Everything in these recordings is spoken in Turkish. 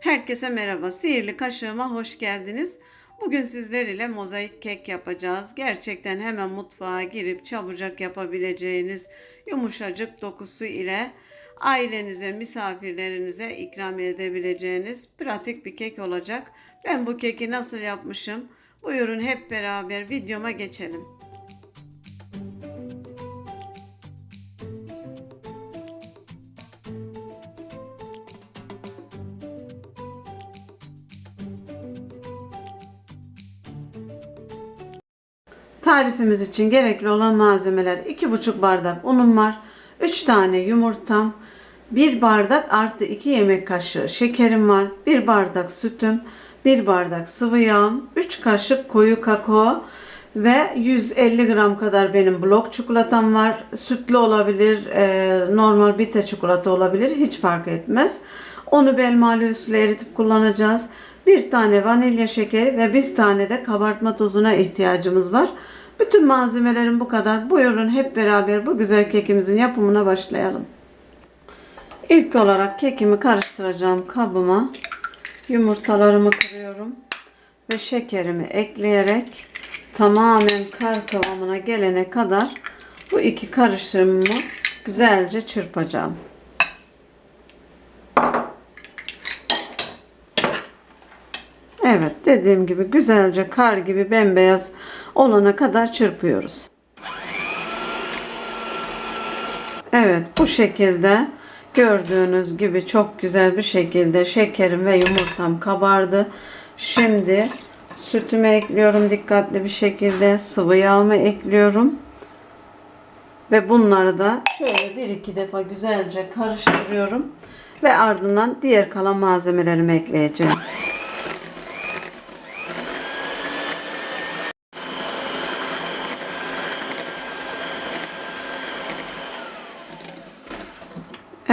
Herkese merhaba. Sihirli kaşığıma hoş geldiniz. Bugün sizler ile mozaik kek yapacağız. Gerçekten hemen mutfağa girip çabucak yapabileceğiniz yumuşacık dokusu ile ailenize, misafirlerinize ikram edebileceğiniz pratik bir kek olacak. Ben bu keki nasıl yapmışım? Buyurun hep beraber videoma geçelim. Tarifimiz için gerekli olan malzemeler 2,5 bardak unum var. 3 tane yumurtam, 1 bardak artı 2 yemek kaşığı şekerim var. 1 bardak sütüm, 1 bardak sıvı yağım, 3 kaşık koyu kakao ve 150 gram kadar benim blok çikolatam var. Sütlü olabilir, e, normal bitter çikolata olabilir. Hiç fark etmez. Onu belmali usulü eritip kullanacağız. Bir tane vanilya şekeri ve bir tane de kabartma tozuna ihtiyacımız var. Bütün malzemelerim bu kadar. Buyurun hep beraber bu güzel kekimizin yapımına başlayalım. İlk olarak kekimi karıştıracağım kabıma yumurtalarımı kırıyorum ve şekerimi ekleyerek tamamen kar kıvamına gelene kadar bu iki karışımımı güzelce çırpacağım. Evet dediğim gibi güzelce kar gibi bembeyaz olana kadar çırpıyoruz. Evet bu şekilde gördüğünüz gibi çok güzel bir şekilde şekerim ve yumurtam kabardı. Şimdi sütümü ekliyorum dikkatli bir şekilde sıvı yağımı ekliyorum. Ve bunları da şöyle bir iki defa güzelce karıştırıyorum. Ve ardından diğer kalan malzemelerimi ekleyeceğim.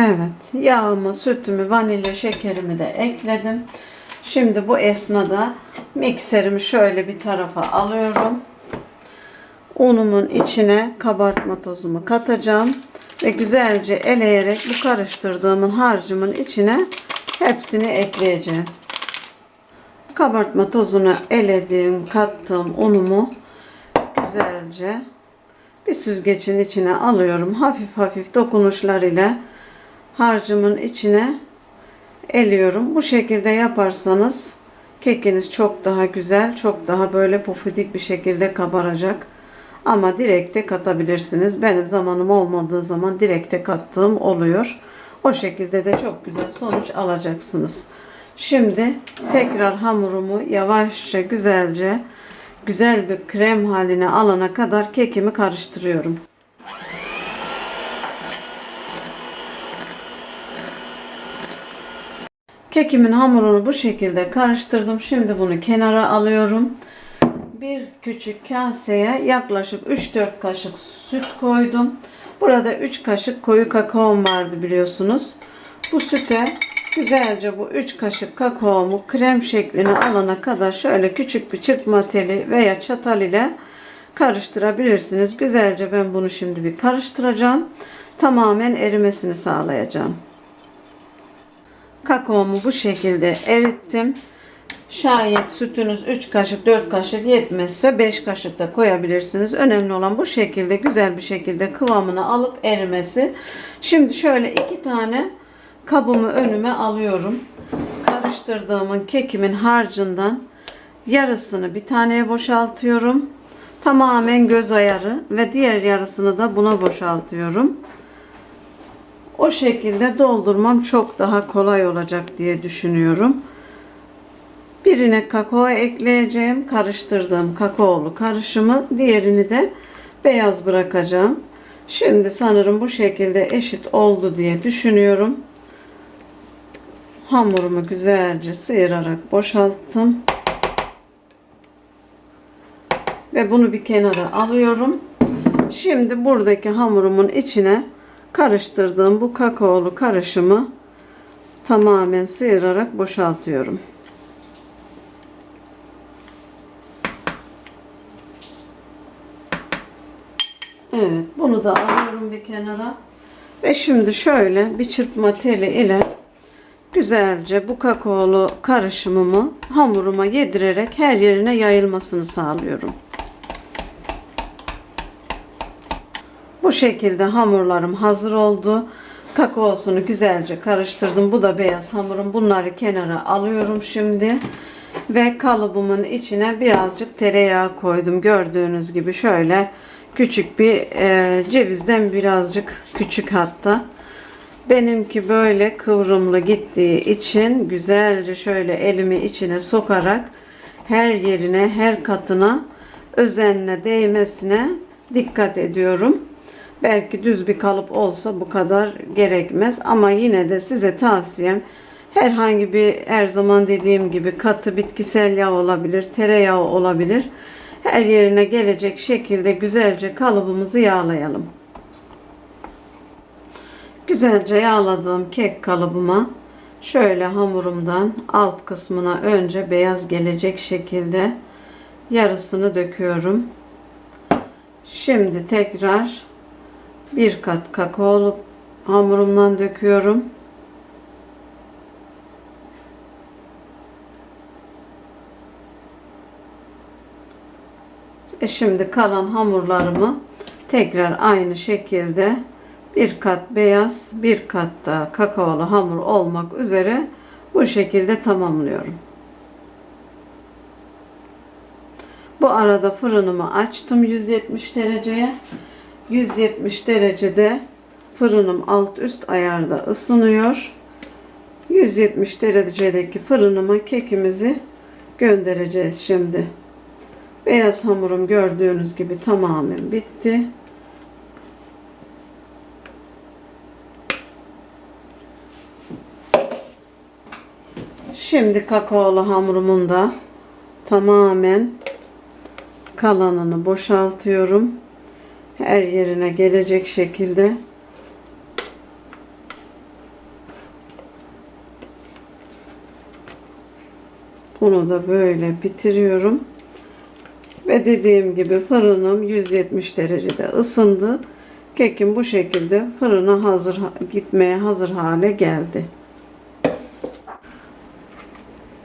Evet, yağımı, sütümü, vanilya şekerimi de ekledim. Şimdi bu esnada mikserimi şöyle bir tarafa alıyorum. Unumun içine kabartma tozumu katacağım ve güzelce eleyerek bu karıştırdığımın harcımın içine hepsini ekleyeceğim. Kabartma tozunu elediğim, kattığım unumu güzelce bir süzgecin içine alıyorum. Hafif hafif dokunuşlar ile harcımın içine eliyorum. Bu şekilde yaparsanız kekiniz çok daha güzel, çok daha böyle pofidik bir şekilde kabaracak. Ama direkte katabilirsiniz. Benim zamanım olmadığı zaman direkte kattığım oluyor. O şekilde de çok güzel sonuç alacaksınız. Şimdi tekrar hamurumu yavaşça güzelce güzel bir krem haline alana kadar kekimi karıştırıyorum. Kekimin hamurunu bu şekilde karıştırdım. Şimdi bunu kenara alıyorum. Bir küçük kaseye yaklaşık 3-4 kaşık süt koydum. Burada 3 kaşık koyu kakaom vardı biliyorsunuz. Bu süte güzelce bu 3 kaşık kakaomu krem şeklini alana kadar şöyle küçük bir çırpma teli veya çatal ile karıştırabilirsiniz. Güzelce ben bunu şimdi bir karıştıracağım. Tamamen erimesini sağlayacağım. Kakaomu bu şekilde erittim. Şayet sütünüz 3 kaşık 4 kaşık yetmezse 5 kaşık da koyabilirsiniz. Önemli olan bu şekilde güzel bir şekilde kıvamını alıp erimesi. Şimdi şöyle iki tane kabımı önüme alıyorum. Karıştırdığımın kekimin harcından yarısını bir taneye boşaltıyorum. Tamamen göz ayarı ve diğer yarısını da buna boşaltıyorum. O şekilde doldurmam çok daha kolay olacak diye düşünüyorum. Birine kakao ekleyeceğim. Karıştırdığım kakaolu karışımı. Diğerini de beyaz bırakacağım. Şimdi sanırım bu şekilde eşit oldu diye düşünüyorum. Hamurumu güzelce sıyırarak boşalttım. Ve bunu bir kenara alıyorum. Şimdi buradaki hamurumun içine karıştırdığım bu kakaolu karışımı tamamen sıyırarak boşaltıyorum. Evet, bunu da alıyorum bir kenara. Ve şimdi şöyle bir çırpma teli ile güzelce bu kakaolu karışımımı hamuruma yedirerek her yerine yayılmasını sağlıyorum. Bu şekilde hamurlarım hazır oldu. Kakaosunu güzelce karıştırdım. Bu da beyaz hamurum. Bunları kenara alıyorum şimdi. Ve kalıbımın içine birazcık tereyağı koydum. Gördüğünüz gibi şöyle küçük bir e, cevizden birazcık küçük hatta. Benimki böyle kıvrımlı gittiği için güzelce şöyle elimi içine sokarak her yerine, her katına özenle değmesine dikkat ediyorum. Belki düz bir kalıp olsa bu kadar gerekmez ama yine de size tavsiyem herhangi bir her zaman dediğim gibi katı bitkisel yağ olabilir, tereyağı olabilir. Her yerine gelecek şekilde güzelce kalıbımızı yağlayalım. Güzelce yağladığım kek kalıbıma şöyle hamurumdan alt kısmına önce beyaz gelecek şekilde yarısını döküyorum. Şimdi tekrar bir kat kakaolu hamurumdan döküyorum. E şimdi kalan hamurlarımı tekrar aynı şekilde bir kat beyaz, bir kat da kakaolu hamur olmak üzere bu şekilde tamamlıyorum. Bu arada fırınımı açtım 170 dereceye. 170 derecede fırınım alt üst ayarda ısınıyor. 170 derecedeki fırınıma kekimizi göndereceğiz şimdi. Beyaz hamurum gördüğünüz gibi tamamen bitti. Şimdi kakaolu hamurumun da tamamen kalanını boşaltıyorum. Her yerine gelecek şekilde bunu da böyle bitiriyorum. Ve dediğim gibi fırınım 170 derecede ısındı. Kekim bu şekilde fırına hazır gitmeye hazır hale geldi.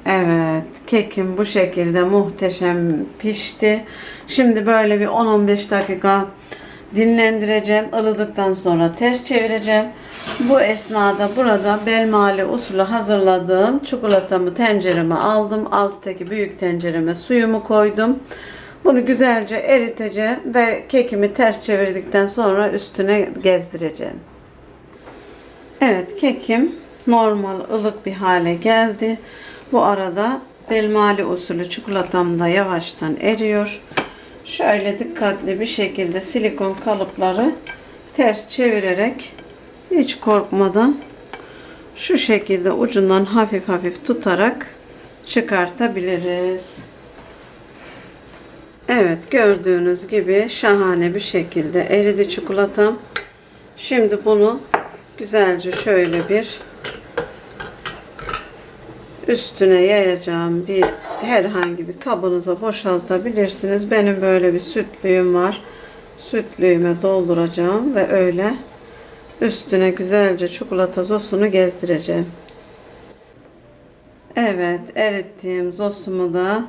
Evet, kekim bu şekilde muhteşem pişti. Şimdi böyle bir 10-15 dakika dinlendireceğim. Ilıdıktan sonra ters çevireceğim. Bu esnada burada belmali usulü hazırladığım çikolatamı tencereme aldım. Alttaki büyük tencereme suyumu koydum. Bunu güzelce eriteceğim ve kekimi ters çevirdikten sonra üstüne gezdireceğim. Evet kekim normal ılık bir hale geldi. Bu arada belmali usulü çikolatam da yavaştan eriyor. Şöyle dikkatli bir şekilde silikon kalıpları ters çevirerek hiç korkmadan şu şekilde ucundan hafif hafif tutarak çıkartabiliriz. Evet gördüğünüz gibi şahane bir şekilde eridi çikolatam. Şimdi bunu güzelce şöyle bir üstüne yayacağım bir herhangi bir kabınıza boşaltabilirsiniz. Benim böyle bir sütlüğüm var. Sütlüğüme dolduracağım ve öyle üstüne güzelce çikolata sosunu gezdireceğim. Evet erittiğim sosumu da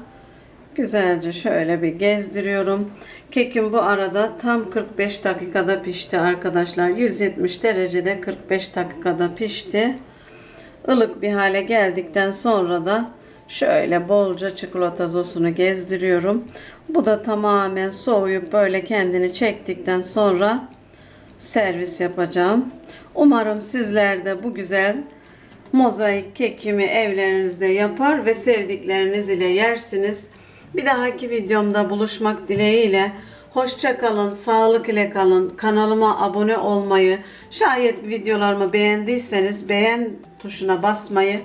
güzelce şöyle bir gezdiriyorum. Kekim bu arada tam 45 dakikada pişti arkadaşlar. 170 derecede 45 dakikada pişti ılık bir hale geldikten sonra da şöyle bolca çikolata sosunu gezdiriyorum. Bu da tamamen soğuyup böyle kendini çektikten sonra servis yapacağım. Umarım sizler de bu güzel mozaik kekimi evlerinizde yapar ve sevdikleriniz ile yersiniz. Bir dahaki videomda buluşmak dileğiyle Hoşça kalın, sağlık ile kalın. Kanalıma abone olmayı, şayet videolarımı beğendiyseniz beğen tuşuna basmayı,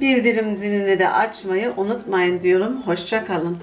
bildirim zilini de açmayı unutmayın diyorum. Hoşça kalın.